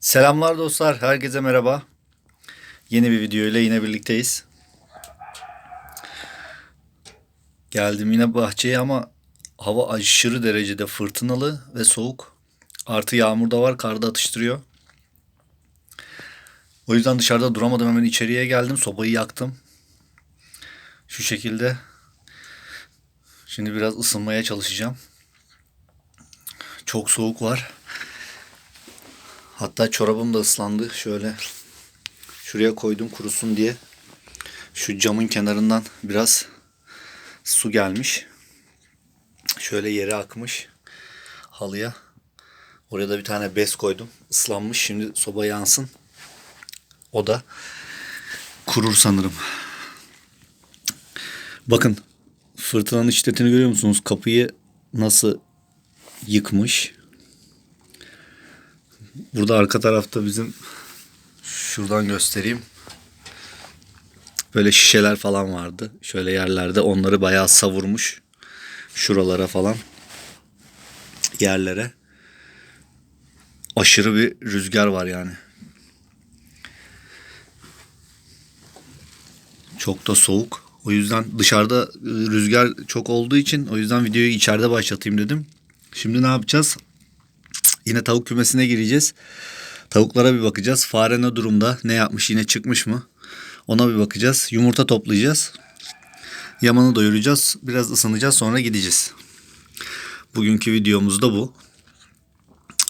Selamlar dostlar, herkese merhaba. Yeni bir video ile yine birlikteyiz. Geldim yine bahçeye ama hava aşırı derecede fırtınalı ve soğuk. Artı yağmur da var, kar da atıştırıyor. O yüzden dışarıda duramadım hemen içeriye geldim, sobayı yaktım. Şu şekilde. Şimdi biraz ısınmaya çalışacağım. Çok soğuk var. Hatta çorabım da ıslandı. Şöyle şuraya koydum kurusun diye. Şu camın kenarından biraz su gelmiş. Şöyle yere akmış halıya. Oraya da bir tane bez koydum. Islanmış. Şimdi soba yansın. O da kurur sanırım. Bakın fırtınanın şiddetini görüyor musunuz? Kapıyı nasıl yıkmış. Burada arka tarafta bizim şuradan göstereyim. Böyle şişeler falan vardı. Şöyle yerlerde onları bayağı savurmuş. Şuralara falan. Yerlere. Aşırı bir rüzgar var yani. Çok da soğuk. O yüzden dışarıda e, rüzgar çok olduğu için o yüzden videoyu içeride başlatayım dedim. Şimdi ne yapacağız? Yine tavuk kümesine gireceğiz. Tavuklara bir bakacağız. Fare ne durumda? Ne yapmış? Yine çıkmış mı? Ona bir bakacağız. Yumurta toplayacağız. Yamanı doyuracağız. Biraz ısınacağız. Sonra gideceğiz. Bugünkü videomuz da bu.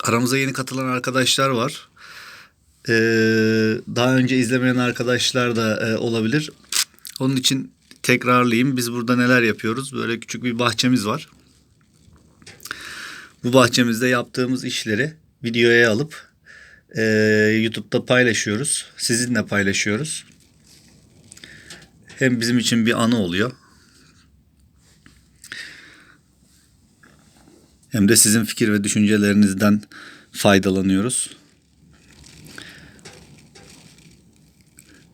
Aramıza yeni katılan arkadaşlar var. Ee, daha önce izlemeyen arkadaşlar da e, olabilir. Onun için tekrarlayayım. Biz burada neler yapıyoruz? Böyle küçük bir bahçemiz var. Bu bahçemizde yaptığımız işleri videoya alıp e, YouTube'da paylaşıyoruz. Sizinle paylaşıyoruz. Hem bizim için bir anı oluyor. Hem de sizin fikir ve düşüncelerinizden faydalanıyoruz.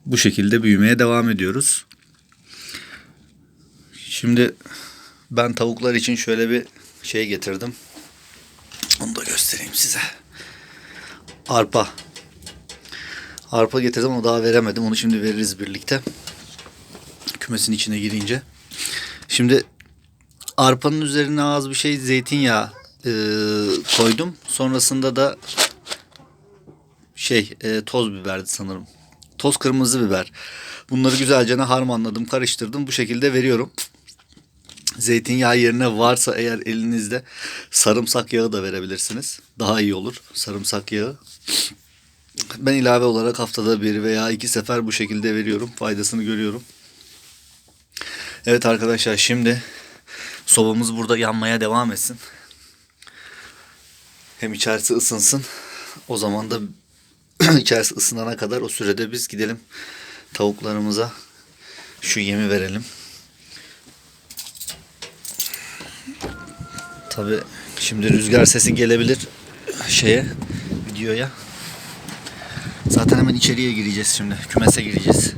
Bu şekilde büyümeye devam ediyoruz. Şimdi ben tavuklar için şöyle bir şey getirdim. Onu da göstereyim size. Arpa. Arpa getirdim ama daha veremedim. Onu şimdi veririz birlikte. Kümesin içine girince. Şimdi arpanın üzerine az bir şey zeytinyağı e, koydum. Sonrasında da şey e, toz biberdi sanırım. Toz kırmızı biber. Bunları güzelce harmanladım, karıştırdım. Bu şekilde veriyorum. Zeytinyağı yerine varsa eğer elinizde sarımsak yağı da verebilirsiniz. Daha iyi olur sarımsak yağı. Ben ilave olarak haftada bir veya iki sefer bu şekilde veriyorum. Faydasını görüyorum. Evet arkadaşlar şimdi sobamız burada yanmaya devam etsin. Hem içerisi ısınsın. O zaman da içerisi ısınana kadar o sürede biz gidelim tavuklarımıza şu yemi verelim. Tabi şimdi rüzgar sesi gelebilir şeye videoya. Zaten hemen içeriye gireceğiz şimdi. Kümese gireceğiz.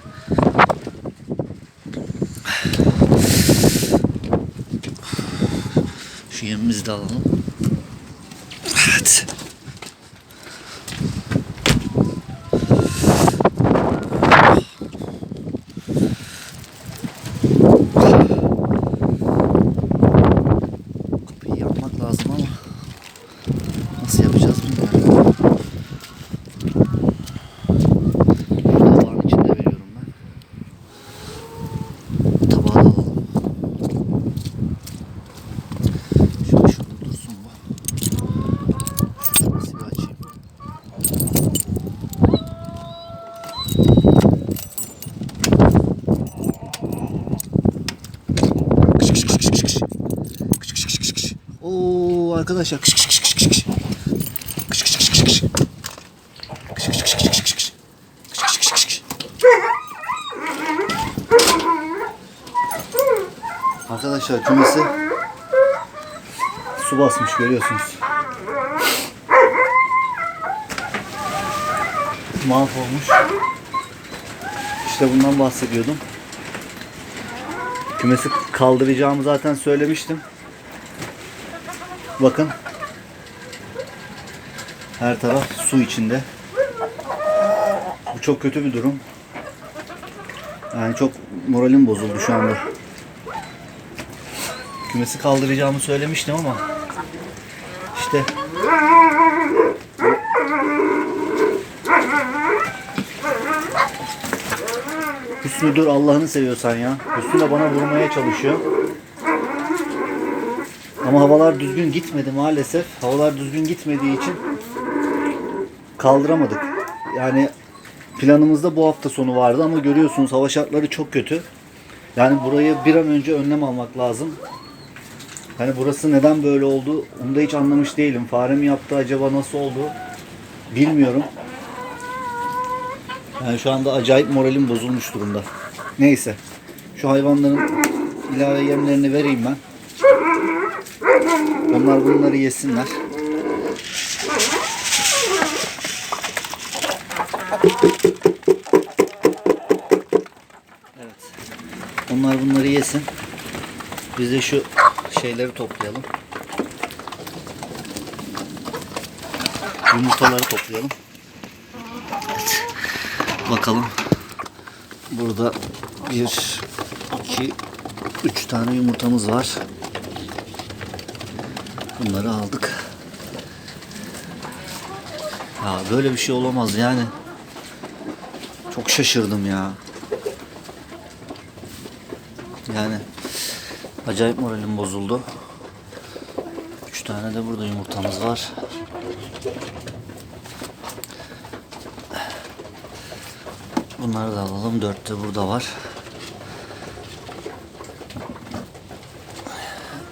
Şu yemimizi de alalım. Evet. Kapıyı yapmak lazım ama nasıl yapacağız bilmiyorum. Tabağın içinde veriyorum ben. Bu tabağı da alalım. Şöyle şurada dursun bu. Nasıl bir açayım. Kış kış kış kış kış. Kış kış kış kış kış. Oo arkadaşlar kış kış kış kış kış kış. Kış kış kış kış kış. Kış kış kış kış kış kış kış. Kış kış. Arkadaşlar kümesi su basmış görüyorsunuz. Mahvolmuş. İşte bundan bahsediyordum. Kümesi kaldıracağımı zaten söylemiştim. Bakın. Her taraf su içinde. Bu çok kötü bir durum. Yani çok moralim bozuldu şu anda. Kümesi kaldıracağımı söylemiştim ama işte Hüsnü dur Allah'ını seviyorsan ya. Hüsnü de bana vurmaya çalışıyor. Ama havalar düzgün gitmedi maalesef. Havalar düzgün gitmediği için kaldıramadık. Yani planımızda bu hafta sonu vardı ama görüyorsunuz hava şartları çok kötü. Yani burayı bir an önce önlem almak lazım. Hani burası neden böyle oldu onu da hiç anlamış değilim. Fare mi yaptı acaba nasıl oldu bilmiyorum. Yani şu anda acayip moralim bozulmuş durumda. Neyse. Şu hayvanların ilave yemlerini vereyim ben. Onlar bunları yesinler. Evet. Onlar bunları yesin. Biz de şu şeyleri toplayalım. Yumurtaları toplayalım. Evet. Bakalım. Burada bir, iki, üç tane yumurtamız var. Bunları aldık. Ya böyle bir şey olamaz yani. Çok şaşırdım ya. Yani acayip moralim bozuldu. Üç tane de burada yumurtamız var. Bunları da alalım. Dört de burada var.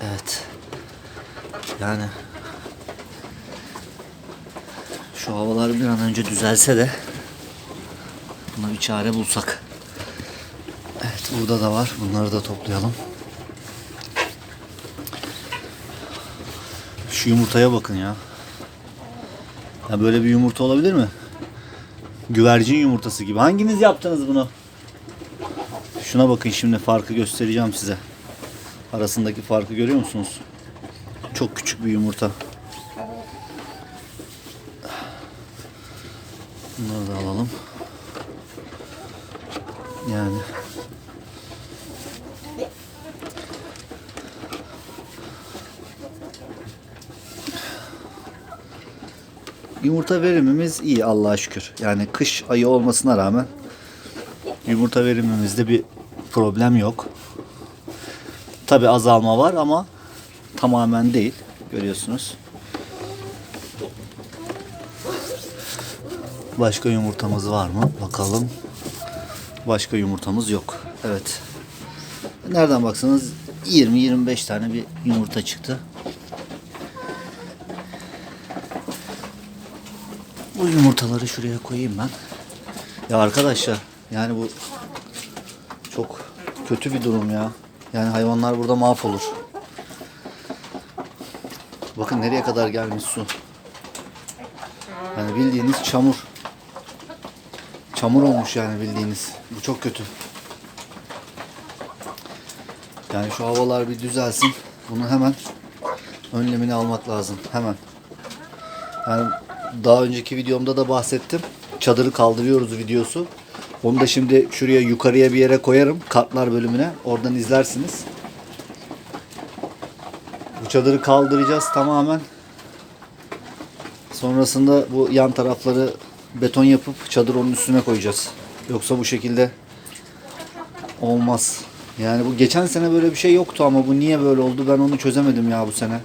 Evet. Yani şu havalar bir an önce düzelse de buna bir çare bulsak. Evet burada da var. Bunları da toplayalım. Şu yumurtaya bakın ya. Ya böyle bir yumurta olabilir mi? Güvercin yumurtası gibi. Hanginiz yaptınız bunu? Şuna bakın şimdi farkı göstereceğim size. Arasındaki farkı görüyor musunuz? Çok küçük bir yumurta. Bunları da alalım. Yani Yumurta verimimiz iyi Allah'a şükür. Yani kış ayı olmasına rağmen yumurta verimimizde bir problem yok. Tabi azalma var ama tamamen değil. Görüyorsunuz. Başka yumurtamız var mı? Bakalım. Başka yumurtamız yok. Evet. Nereden baksanız 20-25 tane bir yumurta çıktı. Bu yumurtaları şuraya koyayım ben. Ya arkadaşlar yani bu çok kötü bir durum ya. Yani hayvanlar burada mahvolur. Bakın nereye kadar gelmiş su. Yani bildiğiniz çamur. Çamur olmuş yani bildiğiniz. Bu çok kötü. Yani şu havalar bir düzelsin. Bunu hemen önlemini almak lazım. Hemen. Yani daha önceki videomda da bahsettim. Çadırı kaldırıyoruz videosu. Onu da şimdi şuraya yukarıya bir yere koyarım. Katlar bölümüne. Oradan izlersiniz. Bu çadırı kaldıracağız tamamen. Sonrasında bu yan tarafları beton yapıp çadır onun üstüne koyacağız. Yoksa bu şekilde olmaz. Yani bu geçen sene böyle bir şey yoktu ama bu niye böyle oldu ben onu çözemedim ya bu sene.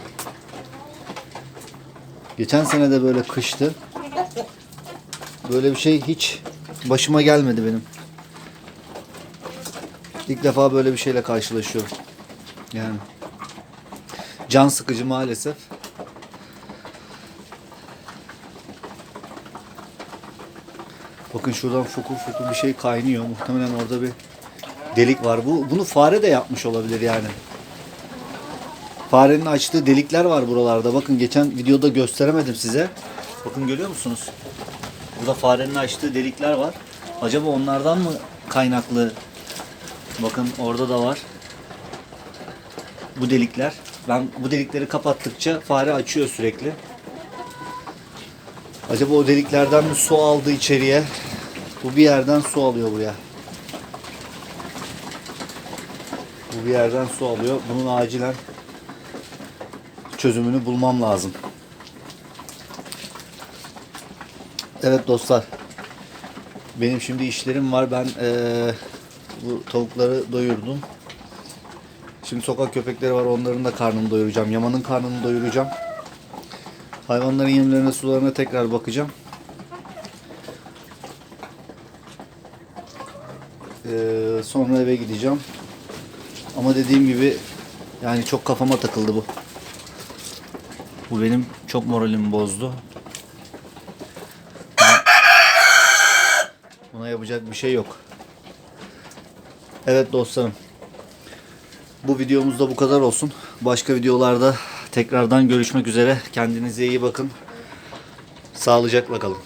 Geçen sene de böyle kıştı. Böyle bir şey hiç başıma gelmedi benim. İlk defa böyle bir şeyle karşılaşıyorum. Yani can sıkıcı maalesef. Bakın şuradan fokur fokur bir şey kaynıyor. Muhtemelen orada bir delik var. Bu bunu fare de yapmış olabilir yani. Farenin açtığı delikler var buralarda. Bakın geçen videoda gösteremedim size. Bakın görüyor musunuz? Burada farenin açtığı delikler var. Acaba onlardan mı kaynaklı? Bakın orada da var. Bu delikler. Ben bu delikleri kapattıkça fare açıyor sürekli. Acaba o deliklerden mi su aldı içeriye? Bu bir yerden su alıyor buraya. Bu bir yerden su alıyor. Bunun acilen çözümünü bulmam lazım. Evet dostlar. Benim şimdi işlerim var. Ben eee, bu tavukları doyurdum. Şimdi sokak köpekleri var. Onların da karnını doyuracağım. Yaman'ın karnını doyuracağım. Hayvanların yemlerine, sularına tekrar bakacağım. Eee, sonra eve gideceğim. Ama dediğim gibi yani çok kafama takıldı bu. Bu benim çok moralimi bozdu. Buna yapacak bir şey yok. Evet dostlarım. Bu videomuzda bu kadar olsun. Başka videolarda tekrardan görüşmek üzere. Kendinize iyi bakın. Sağlıcakla kalın.